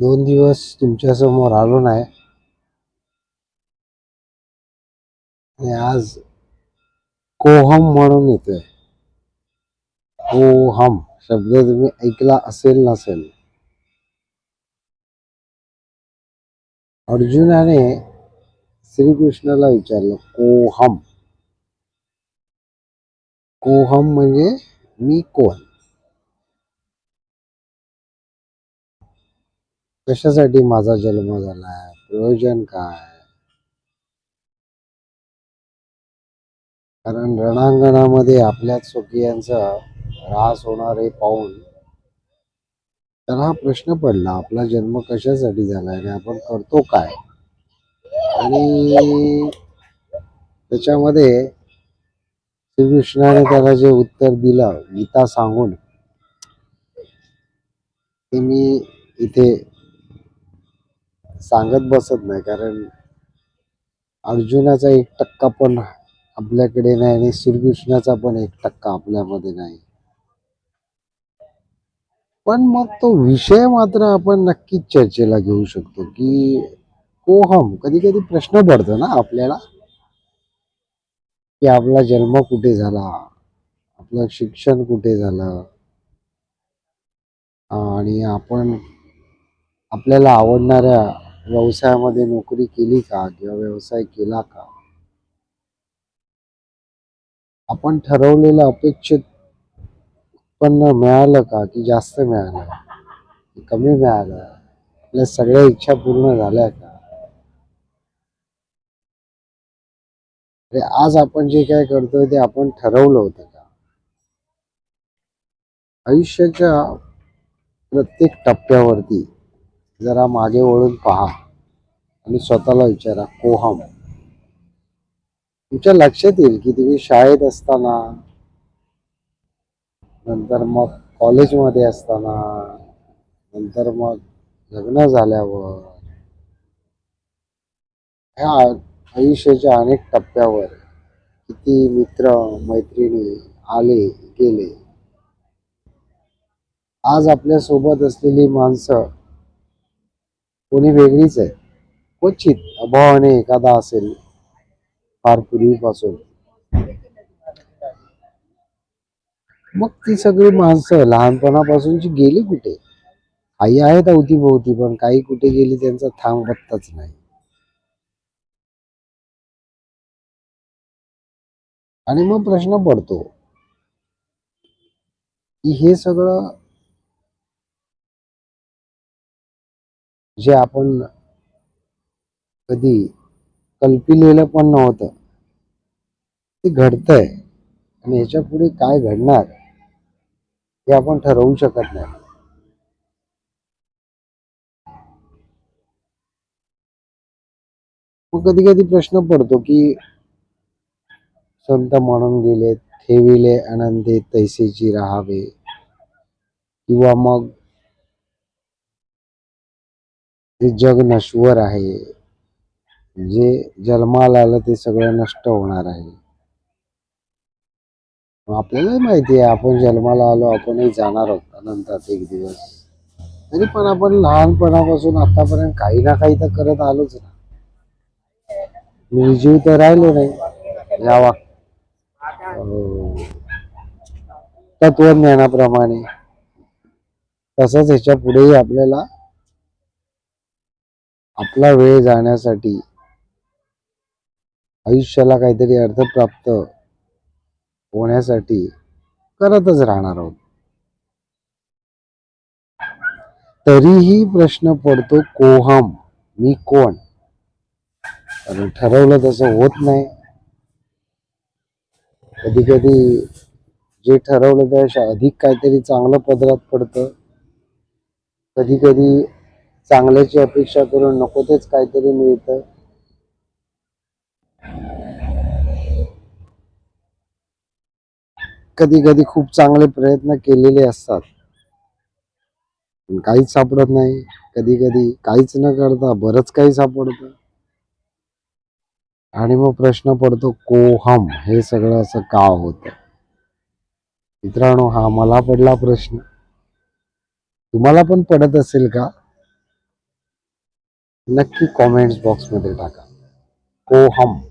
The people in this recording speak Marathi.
दोन दिवस तुमच्यासमोर आलो नाही. आणि आज कोहम म्हणून येतोय. कोहम शब्द तुम्ही ऐकला असेल नसेल. अर्जुनाने श्रीकृष्णाला विचारलं कोहम? कोहम म्हणजे मी कोण? कशासाठी माझा जन्म झालाय प्रयोजन काय कारण रणांगणामध्ये आपल्या स्वकीयांचा ऱ्हास होणार हे पाहून तर हा प्रश्न पडला आपला जन्म कशासाठी झाला आणि आपण करतो काय? आणि त्याच्यामध्ये श्रीकृष्णाने त्याला जे उत्तर दिलं गीता सांगून ते मी इथे सांगत बसत नाही कारण अर्जुनाचा एक टक्का पण आपल्याकडे नाही आणि श्रीकृष्णाचा पण एक टक्का आपल्यामध्ये नाही. पण मग तो विषय मात्र आपण नक्कीच चर्चेला घेऊ शकतो की कोहम कधी कधी प्रश्न पडतो ना आपल्याला की आपला जन्म कुठे झाला आपलं शिक्षण कुठे झालं आणि आपण आपल्याला आवडणाऱ्या व्यवसायामध्ये नोकरी केली का किंवा व्यवसाय केला का? आपण ठरवलेलं अपेक्षित उत्पन्न मिळालं का की जास्त मिळालं? की कमी मिळालं? आपल्या सगळ्या इच्छा पूर्ण झाल्या का? अरे आज आपण जे काय करतोय ते आपण ठरवलं होतं का? आयुष्याच्या प्रत्येक टप्प्यावरती जरा मागे वळून पहा. आणि स्वतःला विचारा कोहम. तुमच्या लक्षात येईल की तुम्ही शाळेत असताना नंतर मग कॉलेजमध्ये असताना नंतर मग लग्न झाल्यावर ह्या आयुष्याच्या अनेक टप्प्यावर किती मित्र मैत्रिणी आले गेले. आज आपल्यासोबत असलेली माणसं कोणी वेगळीच आहे. क्वचित अभावाने एखादा असेल फार पूर्वीपासून. मग ती सगळी माणसं लहानपणापासूनची गेली कुठे? आई आहेत अवतीभोवती पण काही कुठे गेली त्यांचा थांब पत्ताच नाही. आणि मग प्रश्न पडतो की हे सगळं जे आपण कधी कल्पिलेलं पण नव्हतं ते घडतंय. आणि ह्याच्या पुढे काय घडणार हे आपण ठरवू शकत नाही. मग कधी कधी प्रश्न पडतो की संत म्हणून गेले ठेविले आनंदे तैसेची राहावे. किंवा मग ते जग नश्वर आहे. जे जन्माला आलं ते सगळं नष्ट होणार आहे. मग आपल्यालाही माहिती आहे आपण जन्माला आलो आपणही जाणार आहोत अनंतात एक दिवस. तरी पण आपण लहानपणापासून आतापर्यंत काही ना काही तर करत आलोच ना. निर्जीव तर राहिलो नाही. या वाक हो. तत्वज्ञानाप्रमाणे. तसंच ह्याच्या पुढेही आपल्याला आपला वेळ जाण्यासाठी आयुष्याला काहीतरी अर्थ प्राप्त होण्यासाठी करतच राहणार आहोत. तरीही प्रश्न पडतो कोहम मी कोण? कारण ठरवलं तसं होत नाही. कधी कधी जे ठरवलं त्यापेक्षा अधिक काहीतरी चांगलं पदरात पडतं. कधी कधी चांगल्याची अपेक्षा करून नको तेच काहीतरी मिळतं. कधी कधी खूप चांगले प्रयत्न केलेले असतात. पण काहीच सापडत नाही. कधी कधी काहीच न करता बरंच काही सापडत. आणि मग प्रश्न पडतो कोहम हे सगळं असं का होत? मित्रांनो हा मला पडला प्रश्न. तुम्हाला पण पडत असेल का? नक्की कॉमेंट्स बॉक्समध्ये टाका. को हम.